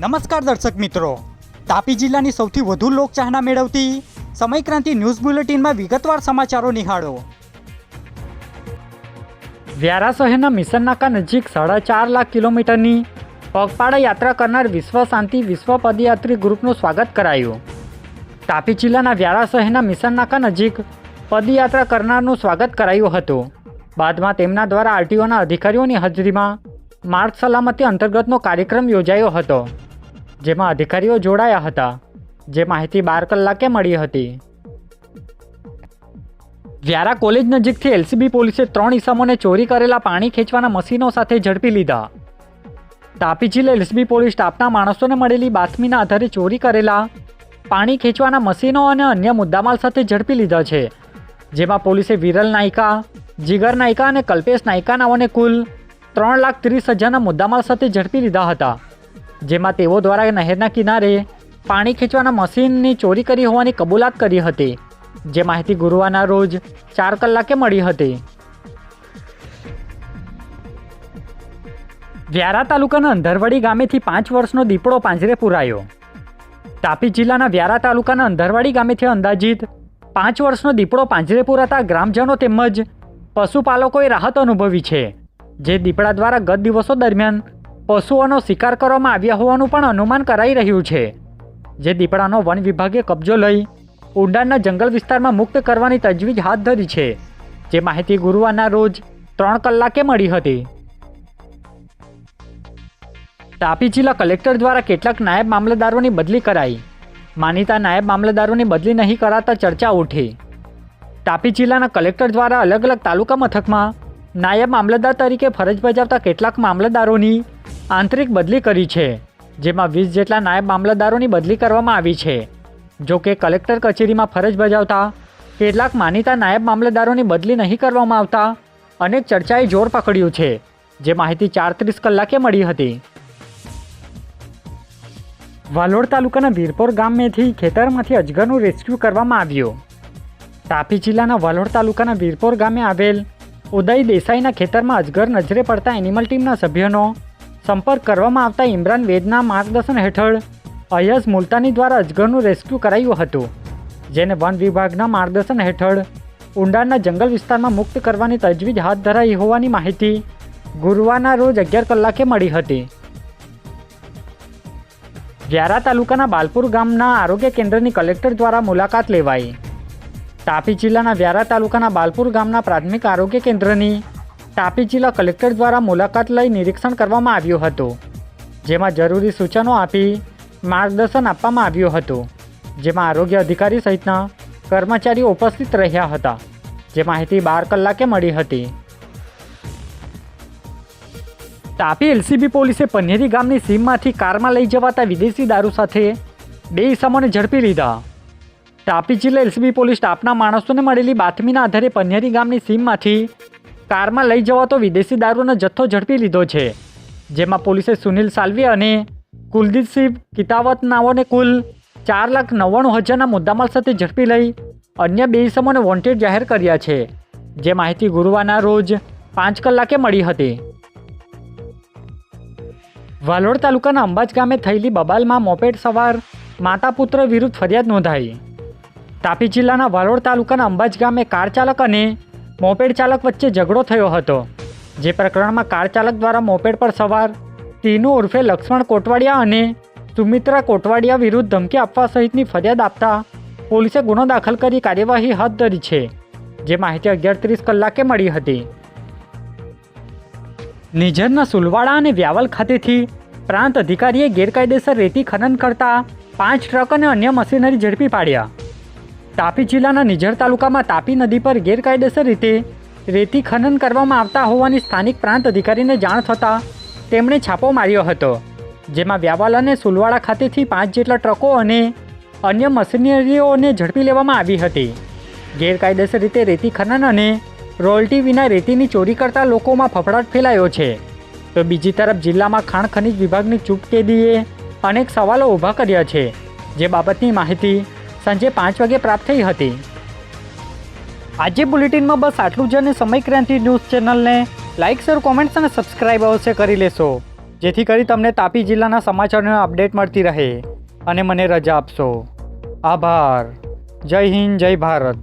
નમસ્કાર દર્શક મિત્રો. તાપી જિલ્લાની સૌથી વધુ લોકચાહના મેળવતી સમયક્રાંતિ ન્યૂઝ બુલેટિનમાં વિગતવાર સમાચારો નિહાળો. વ્યારા શહેરના મિશન નાકા નજીક સાડા ચાર લાખ કિલોમીટરની પગપાળા યાત્રા કરનાર વિશ્વ શાંતિ વિશ્વ પદયાત્રી ગ્રુપનું સ્વાગત કરાયું. તાપી જિલ્લાના વ્યારા શહેરના મિશન નાકા નજીક પદયાત્રા કરનારનું સ્વાગત કરાયું હતું. બાદમાં તેમના દ્વારા આરટીઓના અધિકારીઓની હાજરીમાં માર્ગ સલામતી અંતર્ગતનો કાર્યક્રમ યોજાયો હતો. જેમાં અધિકારીઓ જોડાયા હતા, જે માહિતી બાર કલાકે મળી હતી. વ્યારા કોલેજ નજીકથી એલસીબી પોલીસે ત્રણ ઇસમોને ચોરી કરેલા પાણી ખેંચવાના મશીનો સાથે ઝડપી લીધા. તાપી જિલ્લા એલસીબી પોલીસ સ્ટાફના માણસોને મળેલી બાતમીના આધારે ચોરી કરેલા પાણી ખેંચવાના મશીનો અને અન્ય મુદ્દામાલ સાથે ઝડપી લીધા છે, જેમાં પોલીસે વિરલ નાયકા, જીગર નાયકા અને કલ્પેશ નાયકા નાઓને કુલ ત્રણ લાખ ત્રીસ હજારના મુદ્દામાલ સાથે ઝડપી લીધા હતા. જેમાં તેઓ દ્વારા નહેરના કિનારે પાણી ખેંચવાના મશીનની ચોરી કરી હોવાની કબૂલાત કરી હતી, જે માહિતી ગુરુવારના રોજ ચાર કલાકે મળી હતી. વ્યારા તાલુકાના અંધરવાડી ગામેથી પાંચ વર્ષનો દીપડો પાંજરે પુરાયો. તાપી જિલ્લાના વ્યારા તાલુકાના અંધરવાડી ગામેથી અંદાજિત પાંચ વર્ષનો દીપડો પાંજરે પુરાતા ગ્રામજનો તેમજ પશુપાલકોએ રાહત અનુભવી છે, જે દીપડા દ્વારા ગત દિવસો દરમિયાન પશુઓનો શિકાર કરવામાં આવ્યા હોવાનું પણ અનુમાન કરાઈ રહ્યું છે. જે દીપડાનો વન વિભાગે કબજો લઈ ઉંડાણના જંગલ વિસ્તારમાં મુક્ત કરવાની તજવીજ હાથ ધરી છે. જે માહિતી ગુરુવારના રોજ ત્રણ કલાકે મળી હતી. તાપી જિલ્લા કલેક્ટર દ્વારા કેટલાક નાયબ મામલતદારોની બદલી કરાઈ. માનીતા નાયબ મામલતદારોની બદલી નહીં કરાતા ચર્ચા ઉઠી. તાપી જિલ્લાના કલેક્ટર દ્વારા અલગ અલગ તાલુકા મથકમાં નાયબ મામલતદાર તરીકે ફરજ બજાવતા કેટલાક મામલતદારોની આંતરિક બદલી કરી છે, જેમાં વીસ જેટલા નાયબ મામલતદારોની બદલી કરવામાં આવી છે. જો કે કલેક્ટર કચેરીમાં ફરજ બજાવતા કેટલાક માનીતા નાયબ મામલતદારોની બદલી નહીં કરવામાં આવતા અનેક ચર્ચાએ જોર પકડ્યું છે, જે માહિતી ચારત્રીસ કલાકે મળી હતી. વાલોડ તાલુકાના વીરપોર ગામેથી ખેતરમાંથી અજગરનું રેસ્ક્યુ કરવામાં આવ્યું. તાપી જિલ્લાના વાલોડ તાલુકાના વીરપોર ગામે આવેલ ઉદય દેસાઈના ખેતરમાં અજગર નજરે પડતા એનિમલ ટીમના સભ્યોનો સંપર્ક કરવામાં આવતા ઇમરાન વેદના માર્ગદર્શન હેઠળ અયસ મુલતાની દ્વારા અજગરનું રેસ્ક્યુ કરાયું હતું, જેને વન વિભાગના માર્ગદર્શન હેઠળ ઊંડાણના જંગલ વિસ્તારમાં મુક્ત કરવાની તજવીજ હાથ ધરાઈ હોવાની માહિતી ગુરુવારના રોજ અગિયાર કલાકે મળી હતી. વ્યારા તાલુકાના બાલપુર ગામના આરોગ્ય કેન્દ્રની કલેક્ટર દ્વારા મુલાકાત લેવાઈ. તાપી જિલ્લાના વ્યારા તાલુકાના બાલપુર ગામના પ્રાથમિક આરોગ્ય કેન્દ્રની તાપી જિલ્લા કલેક્ટર દ્વારા મુલાકાત લઈ નિરીક્ષણ કરવામાં આવ્યું હતું, જેમાં જરૂરી સૂચનો આપી માર્ગદર્શન આપવામાં આવ્યું હતું, જેમાં આરોગ્ય અધિકારી સહિતના કર્મચારીઓ ઉપસ્થિત રહ્યા હતા, જે માહિતી બાર કલાકે મળી હતી. તાપી એલસીબી પોલીસે પન્નેરી ગામની સીમમાંથી કારમાં લઈ જવાતા વિદેશી દારૂ સાથે બે ઇસમોને ઝડપી લીધા. તાપી જિલ્લા એલસીબી પોલીસ સ્ટાફના માણસોને મળેલી બાતમીના આધારે પન્નેરી ગામની સીમમાંથી કારમાં લઈ જવાતો વિદેશી દારૂનો જથ્થો ઝડપી લીધો છે, જેમાં પોલીસે સુનિલ સાલવી અને કુલદીપસિંહ કિતાવત નાઓને કુલ ચાર લાખ નવ્વાણું હજારના મુદ્દામાલ સાથે ઝડપી લઈ અન્ય બે ઇસમોને વોન્ટેડ જાહેર કર્યા છે, જે માહિતી ગુરુવારના રોજ પાંચ કલાકે મળી હતી. વાલોડ તાલુકાના અંબાજ ગામે થયેલી બબાલમાં મોપેડ સવાર માતા પુત્ર વિરુદ્ધ ફરિયાદ નોંધાઈ. તાપી જિલ્લાના વાલોડ તાલુકાના અંબાજ ગામે કાર ચાલક અને મોપેડ ચાલક વચ્ચે ઝઘડો થયો હતો. જે પ્રકરણમાં કાર ચાલક દ્વારા મોપેડ પર સવાર તીનુ ઉર્ફે લક્ષ્મણ કોટવાડિયા અને સુમિત્રા કોટવાડિયા વિરુદ્ધ ધમકી આપવા સહિતની ફરિયાદ આપતા પોલીસે ગુનો દાખલ કરી કાર્યવાહી હાથ ધરી છે, જે માહિતી અગિયાર ત્રીસ કલાકે મળી હતી. નિઝરના સુલવાડા અને વ્યાવલ ખાતેથી પ્રાંત અધિકારીએ ગેરકાયદેસર રેતી ખનન કરતા પાંચ ટ્રક અને અન્ય મશીનરી ઝડપી પાડ્યા. તાપી જિલ્લાના નિઝર તાલુકામાં તાપી નદી પર ગેરકાયદેસર રીતે રેતી ખનન કરવામાં આવતા હોવાની સ્થાનિક પ્રાંત અધિકારીને જાણ થતાં તેમણે છાપો માર્યો હતો, જેમાં વ્યાવાલ અને સુલવાડા ખાતેથી પાંચ જેટલા ટ્રકો અને અન્ય મશીનરીઓને ઝડપી લેવામાં આવી હતી. ગેરકાયદેસર રીતે રેતી ખનન અને રોયલ્ટી વિના રેતીની ચોરી કરતા લોકોમાં ફફડાટ ફેલાયો છે. તો બીજી તરફ જિલ્લામાં ખાણ ખનિજ વિભાગની ચૂપકેદીએ અનેક સવાલો ઊભા કર્યા છે, જે બાબતની માહિતી સાંજે પાંચ વાગે પ્રાપ્ત થઈ હતી. આજે બુલેટિનમાં બસ આટલું જ અને સમય ક્રાંતિ ન્યૂઝ ચેનલને લાઇક, શેર, કોમેન્ટ્સ અને સબસ્ક્રાઇબ અવશ્ય કરી લેશો, જેથી કરી તમને તાપી જિલ્લાના સમાચારોની અપડેટ મળતી રહે. અને મને રજા આપશો. આભાર. જય હિન્દ, જય ભારત.